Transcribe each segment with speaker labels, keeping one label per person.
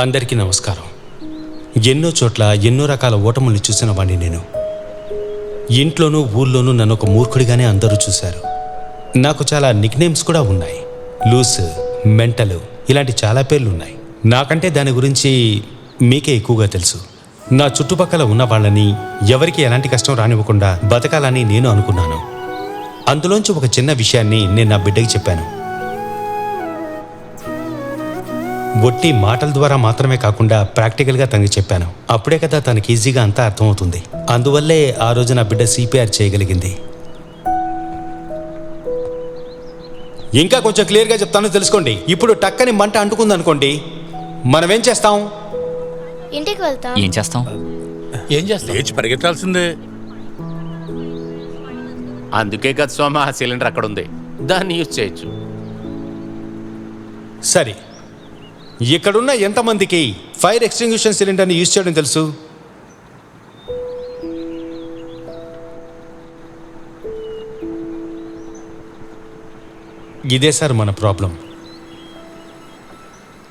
Speaker 1: అందరికీ నమస్కారం. ఎన్నో చోట్ల ఎన్నో రకాల ఓటములు చూసిన వాడిని నేను. ఇంట్లోనూ ఊర్లోనూ నన్ను ఒక మూర్ఖుడిగానే అందరూ చూశారు. నాకు చాలా నిక్నేమ్స్ కూడా ఉన్నాయి. లూస్ మెంటలు ఇలాంటి చాలా పేర్లు ఉన్నాయి నాకంటే దాని గురించి మీకే ఎక్కువగా తెలుసు. నా చుట్టుపక్కల ఉన్న వాళ్ళని ఎవరికి ఎలాంటి కష్టం రానివ్వకుండా బతకాలని నేను అనుకున్నాను. అందులోంచి ఒక చిన్న విషయాన్ని నేను నా బిడ్డకి చెప్పాను. ఒట్టి మాటల ద్వారా మాత్రమే కాకుండా ప్రాక్టికల్గా తనకి చెప్పాను. అప్పుడే కదా తనకి ఈజీగా అంతా అర్థమవుతుంది. అందువల్లే ఆ రోజు నా బిడ్డ సిపిఆర్ చేయగలిగింది. ఇంకా కొంచెం క్లియర్గా చెప్తాను తెలుసుకోండి. ఇప్పుడు టక్కని మంట అంటుకుంది అనుకోండి మనం ఏం చేస్తాం?
Speaker 2: ఇంటికి వెళ్తాం.
Speaker 3: ఏం చేస్తాం?
Speaker 4: ఏం చేస్తాం?
Speaker 5: లేచి పరిగెత్తాల్సిందే.
Speaker 4: అందుకే కదా సోమ ఆ సిలిండర్ అక్కడ ఉంది దాన్ని యూజ్ చేయొచ్చు.
Speaker 1: సరే. ఇక్కడున్న ఎంతమందికి ఫైర్ ఎక్స్టింగ్విషన్ సిలిండర్ని యూజ్ చేయడం తెలుసు? ఇదే సార్ మన ప్రాబ్లం.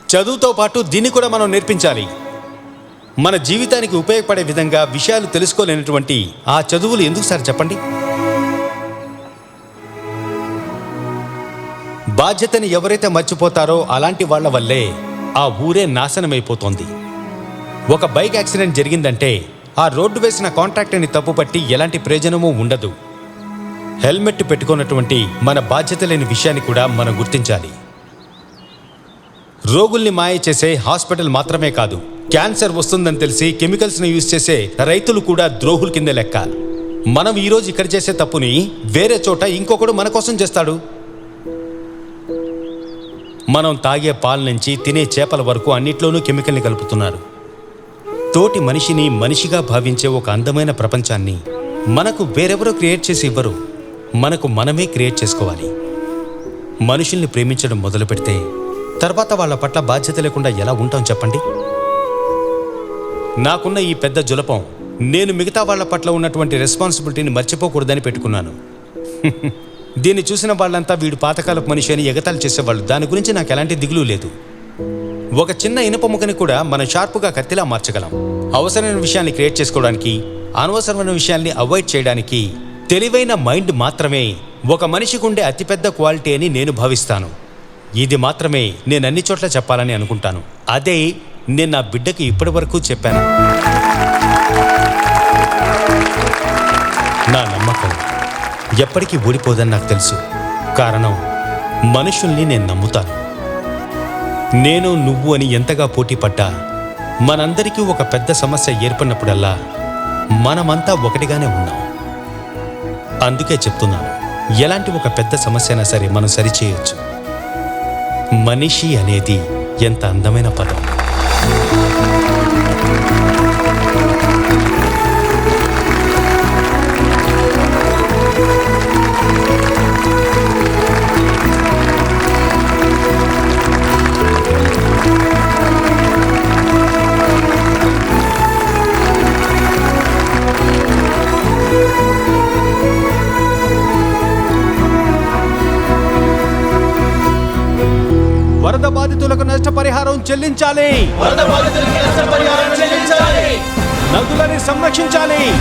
Speaker 1: చదువుతో పాటు దీన్ని కూడా మనం నేర్పించాలి. మన జీవితానికి ఉపయోగపడే విధంగా విషయాలు తెలుసుకోలేనటువంటి ఆ చదువులు ఎందుకు సార్ చెప్పండి? బాధ్యతని ఎవరైతే మర్చిపోతారో అలాంటి వాళ్ళ వల్లే ఆ ఊరే నాశనమైపోతోంది. ఒక బైక్ యాక్సిడెంట్ జరిగిందంటే ఆ రోడ్డు వేసిన కాంట్రాక్టర్ని తప్పుపట్టి ఎలాంటి ప్రయోజనమూ ఉండదు. హెల్మెట్ పెట్టుకున్నటువంటి మన బాధ్యత లేని విషయాన్ని కూడా మనం గుర్తించాలి. రోగుల్ని మాయ చేసే హాస్పిటల్ మాత్రమే కాదు క్యాన్సర్ వస్తుందని తెలిసి కెమికల్స్ని యూజ్ చేసే రైతులు కూడా ద్రోహుల కింద లెక్క. మనం ఈరోజు ఇక్కడ చేసే తప్పుని వేరే చోట ఇంకొకడు మన కోసం చేస్తాడు. మనం తాగే పాల నుంచి తినే చేపల వరకు అన్నిట్లోనూ కెమికల్ని కలుపుతున్నారు. తోటి మనిషిని మనిషిగా భావించే ఒక అందమైన ప్రపంచాన్ని మనకు వేరెవరో క్రియేట్ చేసి ఇవ్వరు. మనకు మనమే క్రియేట్ చేసుకోవాలి. మనుషుల్ని ప్రేమించడం మొదలు పెడితే తర్వాత వాళ్ళ పట్ల బాధ్యత లేకుండా ఎలా ఉంటాం చెప్పండి? నాకున్న ఈ పెద్ద జులపం నేను మిగతా వాళ్ళ పట్ల ఉన్నటువంటి రెస్పాన్సిబిలిటీని మర్చిపోకూడదని పెట్టుకున్నాను. దీన్ని చూసిన వాళ్ళంతా వీడు పాతకాలపు మనిషి అని ఎగతాలు చేసేవాళ్ళు. దాని గురించి నాకు ఎలాంటి దిగులు లేదు. ఒక చిన్న ఇనుప ముఖని కూడా మనం షార్పుగా కత్తిలా మార్చగలం. అవసరమైన విషయాన్ని క్రియేట్ చేసుకోవడానికి అనవసరమైన విషయాల్ని అవాయిడ్ చేయడానికి తెలివైన మైండ్ మాత్రమే ఒక మనిషికి ఉండే అతిపెద్ద క్వాలిటీ అని నేను భావిస్తాను. ఇది మాత్రమే నేను అన్ని చోట్ల చెప్పాలని అనుకుంటాను. అదే నేను నా బిడ్డకి ఇప్పటి వరకు చెప్పాను. నా నమ్మకం. ఎప్పటికీ ఊడిపోదని నాకు తెలుసు. కారణం మనుషుల్ని నేను నమ్ముతాను. నేను నువ్వు అని ఎంతగా పోటీ పడ్డా మనందరికీ ఒక పెద్ద సమస్య ఏర్పడినప్పుడల్లా మనమంతా ఒకటిగానే ఉన్నాం. అందుకే చెప్తున్నాను ఎలాంటి ఒక పెద్ద సమస్య అయినా సరే మనం సరిచేయొచ్చు. మనిషి అనేది ఎంత అందమైన పదం. చెల్లించాలి. నదులని సంరక్షించాలి.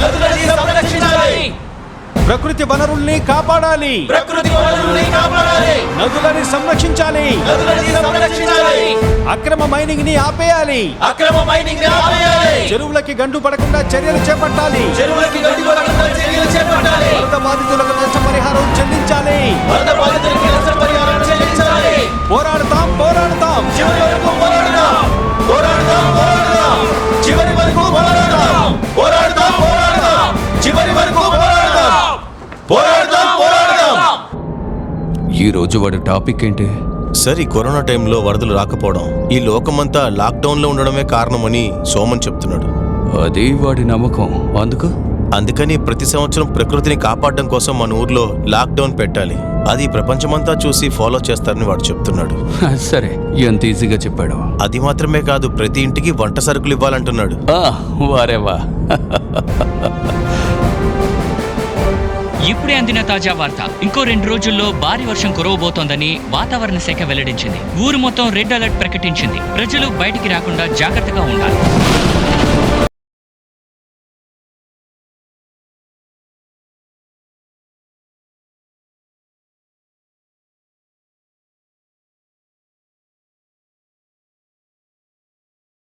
Speaker 1: ప్రకృతి వనరుల్ని కాపాడాలి.
Speaker 6: ప్రకృతి వనరుల్ని కాపాడాలి.
Speaker 1: నదులని సంరక్షించాలి.
Speaker 6: నదులని సంరక్షించాలి.
Speaker 1: అక్రమ మైనింగ్ని ఆపేయాలి.
Speaker 6: అక్రమ మైనింగ్ని ఆపేయాలి.
Speaker 1: చెరువులకి గండు పడకుండా చర్యలు చేపట్టాలి.
Speaker 6: చెరువులకి గడ్డి పడకుండా
Speaker 7: ఈ రోజు వాడి టాపిక్ ఏంటి?
Speaker 8: సార్ ఈ కరోనా టైంలో వరదలు రాకపోవడం ఈ లోకమంతా లాక్డౌన్లో ఉండడమే కారణమని సోమన్ చెప్తున్నాడు.
Speaker 7: అది వాడి నమ్మకం. అందుకు?
Speaker 8: అందుకని ప్రతి సంవత్సరం ప్రకృతిని కాపాడడం కోసం మన ఊర్లో లాక్డౌన్ పెట్టాలి. అది ప్రపంచమంతా చూసి ఫాలో చేస్తారని వాడు చెప్తున్నాడు.
Speaker 7: హ, సరే ఎంత ఈజీగా చెప్పాడు?
Speaker 8: అది మాత్రమే కాదు ప్రతి ఇంటికి వంట సరుకులు ఇవ్వాలంటున్నాడు.
Speaker 7: ఆ, వారేవా?
Speaker 3: ఇప్పుడే అందిన తాజా వార్త. ఇంకో రెండు రోజుల్లో భారీ వర్షం కురవబోతోందని వాతావరణ శాఖ వెల్లడించింది. ఊరు మొత్తం రెడ్ అలర్ట్ ప్రకటించింది. ప్రజలు బయటికి రాకుండా జాగ్రత్తగా ఉండాలి.